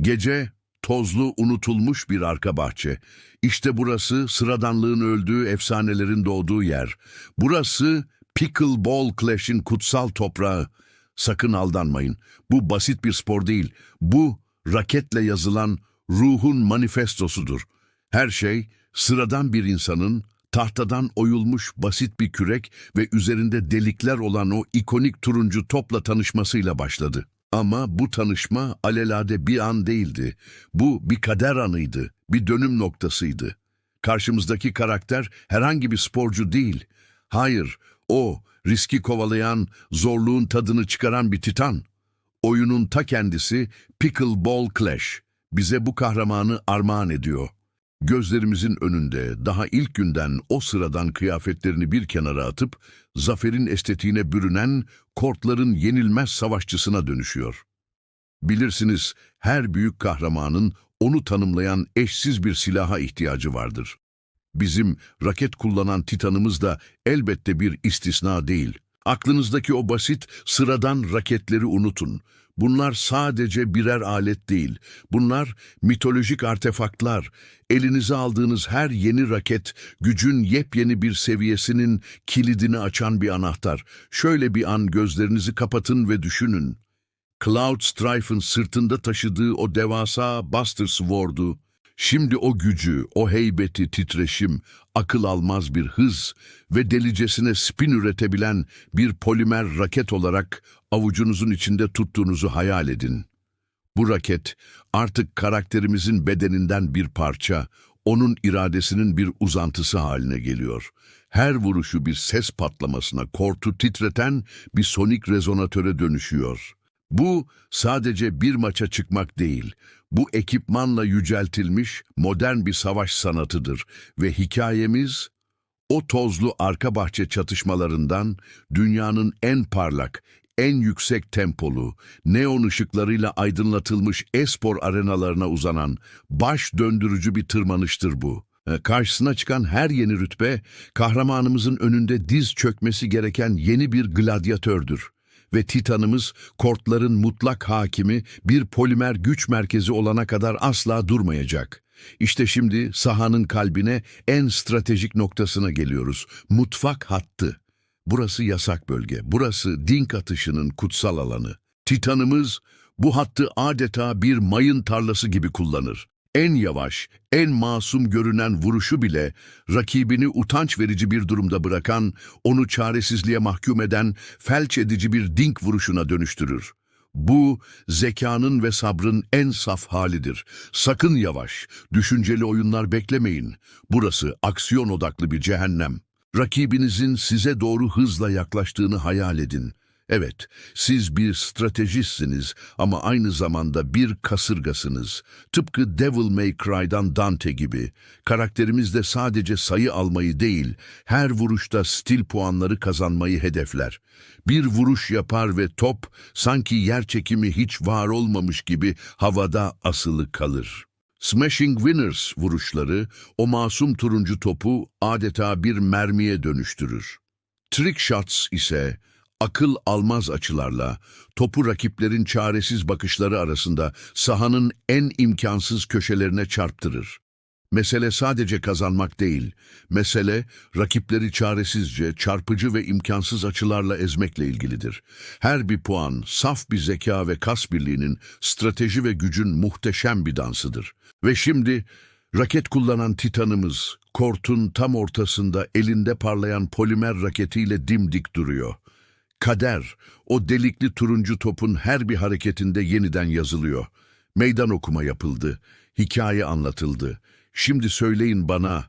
Gece, tozlu, unutulmuş bir arka bahçe. İşte burası sıradanlığın öldüğü, efsanelerin doğduğu yer. Burası Pickleball Clash'in kutsal toprağı. Sakın aldanmayın. Bu basit bir spor değil. Bu raketle yazılan ruhun manifestosudur. Her şey sıradan bir insanın tahtadan oyulmuş basit bir kürek ve üzerinde delikler olan o ikonik turuncu topla tanışmasıyla başladı. Ama bu tanışma alelade bir an değildi. Bu bir kader anıydı, bir dönüm noktasıydı. Karşımızdaki karakter herhangi bir sporcu değil. Hayır, o riski kovalayan, zorluğun tadını çıkaran bir titan. Oyunun ta kendisi Pickleball Clash bize bu kahramanı armağan ediyor. Gözlerimizin önünde daha ilk günden o sıradan kıyafetlerini bir kenara atıp zaferin estetiğine bürünen kortların yenilmez savaşçısına dönüşüyor. Bilirsiniz her büyük kahramanın onu tanımlayan eşsiz bir silaha ihtiyacı vardır. Bizim raket kullanan titanımız da elbette bir istisna değil. Aklınızdaki o basit, sıradan raketleri unutun. Bunlar sadece birer alet değil. Bunlar mitolojik artefaktlar. Elinize aldığınız her yeni raket, gücün yepyeni bir seviyesinin kilidini açan bir anahtar. Şöyle bir an gözlerinizi kapatın ve düşünün. Cloud Strife'ın sırtında taşıdığı o devasa Buster Sword'u, şimdi o gücü, o heybeti, titreşim, akıl almaz bir hız ve delicesine spin üretebilen bir polimer raket olarak avucunuzun içinde tuttuğunuzu hayal edin. Bu raket artık karakterimizin bedeninden bir parça, onun iradesinin bir uzantısı haline geliyor. Her vuruşu bir ses patlamasına, kortu titreten bir sonik rezonatöre dönüşüyor. Bu sadece bir maça çıkmak değil, bu ekipmanla yüceltilmiş modern bir savaş sanatıdır ve hikayemiz o tozlu arka bahçe çatışmalarından dünyanın en parlak, en yüksek tempolu, neon ışıklarıyla aydınlatılmış espor arenalarına uzanan baş döndürücü bir tırmanıştır bu. E, Karşısına çıkan her yeni rütbe, kahramanımızın önünde diz çökmesi gereken yeni bir gladyatördür. Ve Titanımız, kortların mutlak hakimi, bir polimer güç merkezi olana kadar asla durmayacak. İşte şimdi sahanın kalbine en stratejik noktasına geliyoruz. Mutfak hattı. Burası yasak bölge. Burası dink atışının kutsal alanı. Titanımız bu hattı adeta bir mayın tarlası gibi kullanır. En yavaş, en masum görünen vuruşu bile rakibini utanç verici bir durumda bırakan, onu çaresizliğe mahkum eden felç edici bir dink vuruşuna dönüştürür. Bu, zekanın ve sabrın en saf halidir. Sakın yavaş, düşünceli oyunlar beklemeyin. Burası aksiyon odaklı bir cehennem. Rakibinizin size doğru hızla yaklaştığını hayal edin. Evet, siz bir stratejistsiniz ama aynı zamanda bir kasırgasınız. Tıpkı Devil May Cry'dan Dante gibi. Karakterimiz de sadece sayı almayı değil, her vuruşta stil puanları kazanmayı hedefler. Bir vuruş yapar ve top sanki yer çekimi hiç var olmamış gibi havada asılı kalır. Smashing Winners vuruşları o masum turuncu topu adeta bir mermiye dönüştürür. Trick Shots ise akıl almaz açılarla topu rakiplerin çaresiz bakışları arasında sahanın en imkansız köşelerine çarptırır. Mesele sadece kazanmak değil, mesele rakipleri çaresizce, çarpıcı ve imkansız açılarla ezmekle ilgilidir. Her bir puan, saf bir zeka ve kas birliğinin, strateji ve gücün muhteşem bir dansıdır. Ve şimdi raket kullanan titanımız, kortun tam ortasında elinde parlayan polimer raketiyle dimdik duruyor. Kader, o delikli turuncu topun her bir hareketinde yeniden yazılıyor. Meydan okuma yapıldı, hikaye anlatıldı. Şimdi söyleyin bana,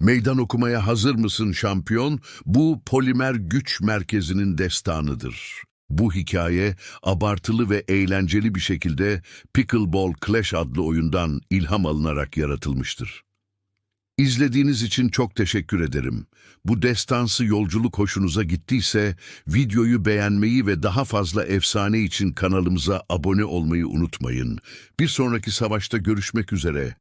meydan okumaya hazır mısın şampiyon? Bu polimer güç merkezinin destanıdır. Bu hikaye abartılı ve eğlenceli bir şekilde Pickleball Clash adlı oyundan ilham alınarak yaratılmıştır. İzlediğiniz için çok teşekkür ederim. Bu destansı yolculuk hoşunuza gittiyse videoyu beğenmeyi ve daha fazla efsane için kanalımıza abone olmayı unutmayın. Bir sonraki savaşta görüşmek üzere.